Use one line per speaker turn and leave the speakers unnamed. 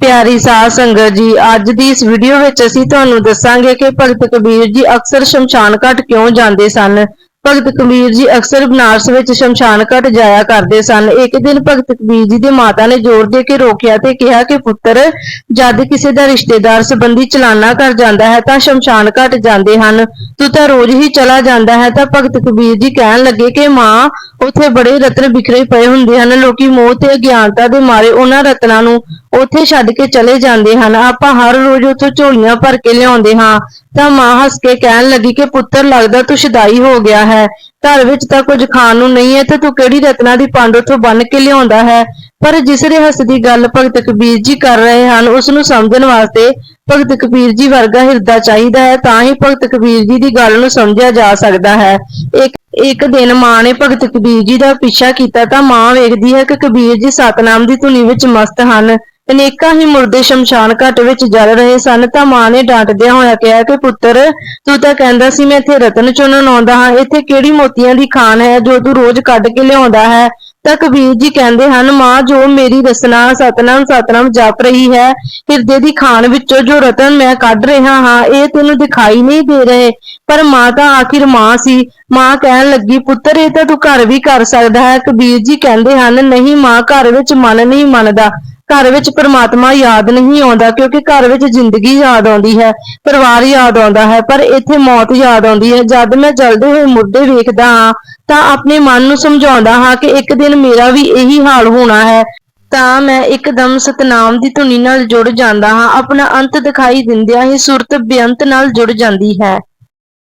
ਪਿਆਰੀ ਸਾਧ ਸੰਗਤ ਜੀ, ਅੱਜ ਦੀ ਇਸ ਵੀਡੀਓ ਵਿੱਚ ਅਸੀਂ ਤੁਹਾਨੂੰ ਦੱਸਾਂਗੇ ਕਿ ਭਗਤ ਕਬੀਰ ਜੀ ਅਕਸਰ ਸ਼ਮਸ਼ਾਨ ਘਾਟ ਕਿਉਂ ਜਾਂਦੇ ਸਨ? ਭਗਤ ਕਬੀਰ ਜੀ ਅਕਸਰ ਬਨਾਰਸ ਵਿੱਚ ਸ਼ਮਸ਼ਾਨ ਘਾਟ ਜਾਇਆ ਕਰਦੇ ਸਨ। ਇੱਕ ਦਿਨ ਭਗਤ ਕਬੀਰ ਜੀ ਦੇ ਮਾਤਾ ਨੇ ਜ਼ੋਰ ਦੇ ਕੇ ਰੋਕਿਆ ਤੇ ਕਿਹਾ ਕਿ ਪੁੱਤਰ, ਜਦ ਕਿਸੇ ਦਾ ਰਿਸ਼ਤੇਦਾਰ ਸੰਬੰਧੀ ਚਲਾਨਾ ਕਰ ਜਾਂਦਾ ਹੈ ਤਾਂ ਸ਼ਮਸ਼ਾਨ ਘਾਟ ਜਾਂਦੇ ਹਨ। ਤੂੰ ਤਾਂ ਰੋਜ਼ ਹੀ ਚਲਾ ਜਾਂਦਾ ਹੈ ਤਾਂ ਭਗਤ ਕਬੀਰ ਜੀ ਕਹਿਣ ਲੱਗੇ ਕਿ ਮਾਂ, ਉੱਥੇ ਬੜੇ ਰਤਨ ਬਿਖਰੇ ਪਏ ਹੁੰਦੇ ਹਨ। ਲੋਕੀ ਮੋਹ ਤੇ ਅਗਿਆਨਤਾ ਦੇ ਮਾਰੇ ਉਹਨਾਂ ਰਤਨਾਂ ਨੂੰ ਉੱਥੇ ਛੱਡ ਕੇ ਚਲੇ ਜਾਂਦੇ ਹਨ। ਆਪਾਂ ਹਰ ਰੋਜ਼ ਉੱਥੋਂ ਝੋਲੀਆਂ ਭਰ ਕੇ ਲਿਆਉਂਦੇ ਹਾਂ। ਤਾਂ ਮਾਂ ਹੱਸ ਕੇ ਕਹਿਣ ਲੱਗੀ ਕਿ ਪੁੱਤਰ, ਲੱਗਦਾ ਤੂੰ ਸ਼ਦਾਈ ਹੋ ਗਿਆ ਹੈ। ਘਰ ਵਿੱਚ ਤਾਂ ਕੁਝ ਖਾਣ ਨੂੰ ਨਹੀਂ ਹੈ ਤੇ ਤੂੰ ਕਿਹੜੀ ਰਤਨਾਂ ਦੀ ਪੰਡ ਉੱਥੋਂ ਬੰਨ ਕੇ ਲਿਆਉਂਦਾ ਹੈ? ਪਰ ਜਿਸ ਰਹੱਸ ਦੀ ਗੱਲ ਭਗਤ ਕਬੀਰ ਜੀ ਕਰ ਰਹੇ ਹਨ, ਉਸ ਨੂੰ ਸਮਝਣ ਵਾਸਤੇ ਭਗਤ ਕਬੀਰ ਜੀ ਵਰਗਾ ਹਿਰਦਾ ਚਾਹੀਦਾ ਹੈ, ਤਾਂ ਹੀ ਭਗਤ ਕਬੀਰ ਜੀ ਦੀ ਗੱਲ ਨੂੰ ਸਮਝਿਆ ਜਾ ਸਕਦਾ ਹੈ। ਇੱਕ ਇੱਕ ਦਿਨ ਮਾਂ ਨੇ ਭਗਤ ਕਬੀਰ ਜੀ ਦਾ ਪਿੱਛਾ ਕੀਤਾ ਤਾਂ ਮਾਂ ਵੇਖਦੀ ਹੈ ਕਿ ਕਬੀਰ ਜੀ ਸਤਨਾਮ ਦੀ ਧੁਨੀ ਵਿੱਚ ਮਸਤ ਹਨ। ਅਨੇਕਾਂ ਹੀ ਮੁਰਦੇ ਸ਼ਮਸ਼ਾਨ ਘਾਟ ਵਿੱਚ ਜਲ ਰਹੇ ਸਨ, ਤਾਂ ਮਾਂ ਨੇ ਡਾਂਟਦਿਆਂ ਹੋਇਆ ਕਿਹਾ ਕਿ ਪੁੱਤਰ, ਤੂੰ ਤਾਂ ਕਹਿੰਦਾ ਸੀ ਮੈਂ ਇੱਥੇ ਰਤਨ ਚੁਣਨ ਆਉਂਦਾ ਹਾਂ, ਇੱਥੇ ਕਿਹੜੀ ਮੋਤੀਆਂ ਦੀ ਖਾਨ ਹੈ ਜੋ ਤੂੰ ਰੋਜ਼ ਕੱਢ ਕੇ ਲਿਆਉਂਦਾ ਹੈ? ਤਾਂ ਕਬੀਰ ਜੀ ਕਹਿੰਦੇ ਹਨ, ਮਾਂ, ਜੋ ਮੇਰੀ ਰਸਨਾ, ਸਤਨਾਮ ਸਤਨਾਮ ਜਪ ਰਹੀ ਹੈ, ਹਿਰਦੇ ਦੀ ਖਾਨ ਵਿੱਚੋਂ ਜੋ ਰਤਨ ਮੈਂ ਕੱਢ ਰਿਹਾ ਹਾਂ, ਇਹ ਤੈਨੂੰ ਦਿਖਾਈ ਨਹੀਂ ਦੇ ਰਹੇ। ਪਰ ਮਾਂ ਤਾਂ ਆਖਿਰ ਮਾਂ ਸੀ। ਮਾਂ ਕਹਿਣ ਲੱਗੀ, ਪੁੱਤਰ, ਇਹ ਤਾਂ ਤੂੰ ਘਰ ਵੀ ਕਰ ਸਕਦਾ ਹੈ। ਕਬੀਰ ਜੀ ਕਹਿੰਦੇ ਹਨ, ਨਹੀਂ ਮਾਂ, ਘਰ ਵਿੱਚ ਮਨ ਨਹੀਂ ਮੰਨਦਾ। ਘਰ ਵਿੱਚ ਪਰਮਾਤਮਾ ਯਾਦ ਨਹੀਂ ਆਉਂਦਾ, ਕਿਉਂਕਿ ਘਰ ਵਿੱਚ ਜ਼ਿੰਦਗੀ ਯਾਦ ਆਉਂਦੀ ਹੈ, ਪਰਿਵਾਰ ਯਾਦ ਆਉਂਦਾ ਹੈ, ਪਰ ਇੱਥੇ ਮੌਤ ਯਾਦ ਆਉਂਦੀ ਹੈ। ਜਦ ਮੈਂ ਜਲਦੇ ਹੋਏ ਮੁਰਦੇ ਵੇਖਦਾ ਹਾਂ, ਤਾਂ ਆਪਣੇ ਮਨ ਨੂੰ ਸਮਝਾਉਂਦਾ ਹਾਂ ਕਿ ਇੱਕ ਦਿਨ ਮੇਰਾ ਵੀ ਇਹੀ ਹਾਲ ਹੋਣਾ ਹੈ। ਤਾਂ ਮੈਂ ਇੱਕਦਮ ਸਤਨਾਮ ਦੀ ਧੁਨੀ ਨਾਲ ਜੁੜ ਜਾਂਦਾ ਹਾਂ, ਆਪਣਾ ਅੰਤ ਦਿਖਾਈ ਦਿੰਦਿਆਂ ਹੀ ਸੁਰਤ ਬੇਅੰਤ ਨਾਲ ਜੁੜ ਜਾਂਦੀ ਹੈ।